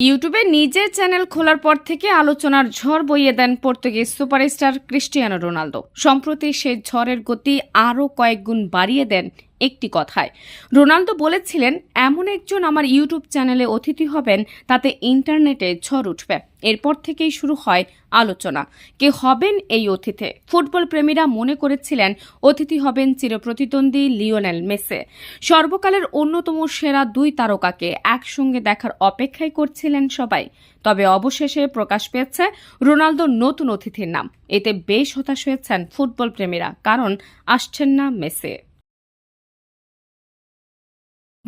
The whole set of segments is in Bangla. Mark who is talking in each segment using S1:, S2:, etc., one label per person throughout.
S1: ইউটিউবে নিজের চ্যানেল খোলার পর থেকে আলোচনার ঝড় বইয়ে দেন পর্তুগিজ সুপারস্টার ক্রিস্টিয়ানো রোনালদো। সম্প্রতি সেই ঝড়ের গতি আরও কয়েক গুণ বাড়িয়ে দেন একটি কথায়। রোনালদো বলেছিলেন, এমন একজন আমার ইউটিউব চ্যানেলে অতিথি হবেন, তাতে ইন্টারনেটে ঝড় উঠবে। এরপর থেকেই শুরু হয় আলোচনা। কে হবেন এই অতিথি? ফুটবল প্রেমীরা মনে করেছিলেন, অতিথি হবেন চিরপ্রতিদ্বন্দ্বী লিওনেল মেসে। সর্বকালের অন্যতম সেরা দুই তারকাকে একসঙ্গে দেখার অপেক্ষাই করছিলেন সবাই। তবে অবশেষে প্রকাশ পেয়েছে রোনালদোর নতুন অতিথির নাম। এতে বেশ হতাশ হয়েছেন ফুটবল প্রেমীরা, কারণ আসছেন না মেসে।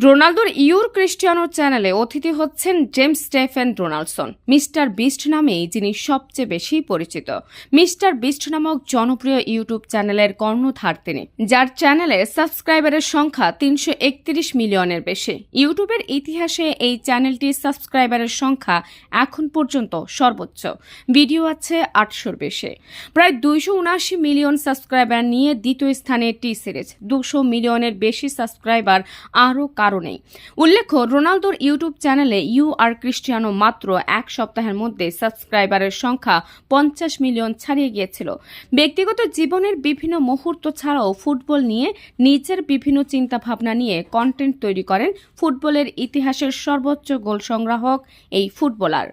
S1: রোনালদোর ইউর ক্রিস্টিয়ানো চ্যানেলে অতিথি হচ্ছেন James Stephen Donaldson Mister Beast নামেই যিনি সবচেয়ে বেশি পরিচিত। মিস্টার বিস্ট নামক জনপ্রিয় ইউটিউব চ্যানেলের কর্ণধার তিনি, যার চ্যানেলে সাবস্ক্রাইবারের সংখ্যা তিনশো একত্রিশ মিলিয়নের বেশি। ইউটিউবের ইতিহাসে এই টির সাবস্ক্রাইবারের সংখ্যা এখন পর্যন্ত সর্বোচ্চ। ভিডিও আছে আটশোর বেশি। প্রায় দুইশো উনআশি মিলিয়ন সাবস্ক্রাইবার নিয়ে দ্বিতীয় স্থানে টি সিরিজ, দুশো মিলিয়নের বেশি সাবস্ক্রাইবার আরও কারণেই। উল্লেখ্য, রোনালদোর ইউটিউব চ্যানেলে ইউ আর ক্রিস্টিয়ানো মাত্র এক সপ্তাহের মধ্যে সাবস্ক্রাইবারের সংখ্যা পঞ্চাশ মিলিয়ন ছাড়িয়ে গিয়েছিল। ব্যক্তিগত জীবনের বিভিন্ন মুহূর্ত ছাড়াও ফুটবল নিয়ে নিজের বিভিন্ন চিন্তাভাবনা নিয়ে কন্টেন্ট তৈরি করেন ফুটবলের ইতিহাসের সর্বোচ্চ গোল সংগ্রাহক এই ফুটবলার।